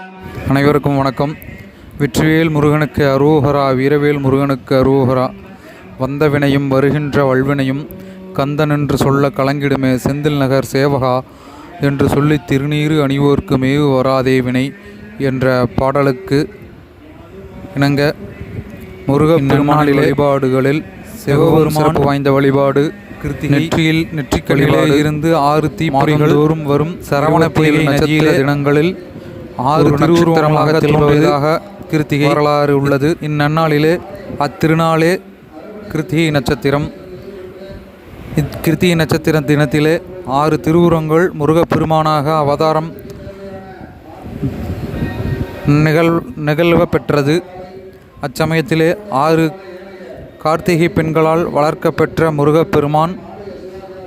அனைவருக்கும் வணக்கம். வெற்றிவேல் முருகனுக்கு அரோகரா வீரவேல் முருகனுக்கு அரோகரா வந்த வினையும் வருகின்ற வல்வினையும் கந்தனென்று சொல்ல கலங்கிடுமே செந்தில் நகர் சேவகா என்று சொல்லி திருநீறு அணிவோர்க்கு மேவு வராதே வினை என்ற பாடலுக்கு இணங்க முருக பெருமானில் வழிபாடுகளில் சிவபெருமான் வாய்ந்த வழிபாடு கிருத்திகை நெற்றியில் நெற்றிக்கலிலே இருந்து ஆறு தீப்பொறிகள் தோறும் வரும் சரவண புயல் நட்சத்திர தினங்களில் ஆறு திருவுருவமாக தோன்றியதாக கிருத்திகை வரலாறு உள்ளது. இந்நன்னாளிலே அத்திருநாளே கிருத்திகை நட்சத்திரம். இக்கிருத்திகை நட்சத்திர தினத்திலே ஆறு திருவுருவங்கள் முருகப்பெருமானாக அவதாரம் நிகழ் நிகழ்வ பெற்றது. அச்சமயத்திலே ஆறு கார்த்திகை பெண்களால் வளர்க்கப்பெற்ற முருகப்பெருமான்.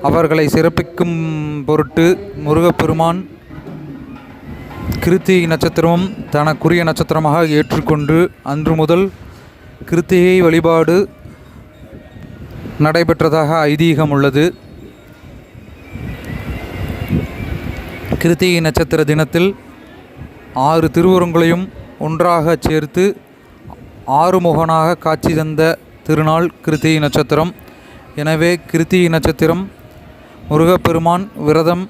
அவர்களை சிறப்பிக்கும் பொருட்டு முருகப்பெருமான் கிருத்திகை நட்சத்திரமும் தனக்குரிய நட்சத்திரமாக ஏற்றுக்கொண்டு அன்று முதல் கிருத்திகை வழிபாடு நடைபெற்றதாக ஐதீகம் உள்ளது. கிருத்திகை நட்சத்திர தினத்தில் ஆறு திருவுருங்களையும் ஒன்றாக சேர்த்து ஆறுமுகனாக காட்சி தந்த திருநாள் கிருத்திகை நட்சத்திரம். எனவே கிருத்திகை நட்சத்திரம் முருகப்பெருமான் விரதம்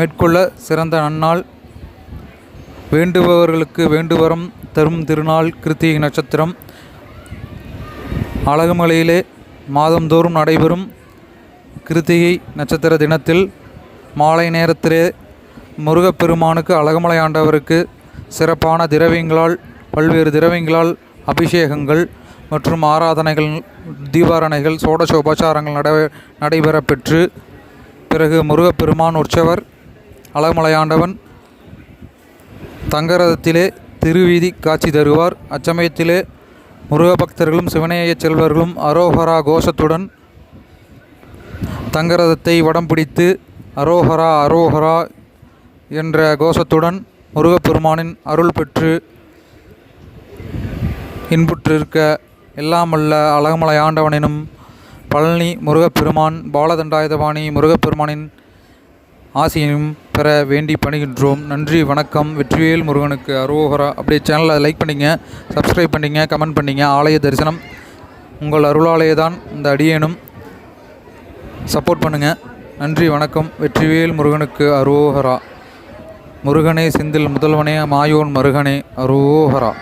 மேற்கொள்ள சிறந்த நன்னாள். வேண்டுபவர்களுக்கு வேண்டுவரம் தரும் திருநாள் கிருத்திகை நட்சத்திரம். அழகுமலையிலே மாதந்தோறும் நடைபெறும் கிருத்திகை நட்சத்திர தினத்தில் மாலை நேரத்திலே முருகப்பெருமானுக்கு அழகுமலை ஆண்டவருக்கு சிறப்பான திரவியங்களால் பல்வேறு திரவியங்களால் அபிஷேகங்கள் மற்றும் ஆராதனைகள் தீபாரணைகள் சோடச உபச்சாரங்கள் நட நடைபெற பெற்று பிறகு முருகப்பெருமான் உற்சவர் அழகுமலை ஆண்டவன் தங்கரதத்திலே திருவீதி காட்சி தருவார். அச்சமயத்திலே முருகபக்தர்களும் பக்தர்களும் செல்வர்களும் அரோஹரா கோஷத்துடன் தங்கரதத்தை வடம் பிடித்து அரோஹரா அரோஹரா என்ற கோஷத்துடன் முருகப்பெருமானின் அருள் பெற்று இன்புற்றிருக்க எல்லாமல்ல அழகுமலை ஆண்டவனினும் பழனி முருகப்பெருமான் பாலதண்டாயுதபாணி முருகப்பெருமானின் ஆசியையும் பெற வேண்டி பணிகின்றோம். நன்றி வணக்கம். வெற்றிவேல் முருகனுக்கு அரோகரா. அப்படியே சேனலை லைக் பண்ணிங்க சப்ஸ்கிரைப் பண்ணிங்க கமெண்ட் பண்ணிங்க. ஆலய தரிசனம் உங்கள் அருளாலய தான் இந்த அடியேனும் சப்போர்ட் பண்ணுங்கள் நன்றி வணக்கம். வெற்றிவேல் முருகனுக்கு அரோகரா. முருகனே செந்தில் முதல்வனே மாயோன் மருகனே அரோகரா.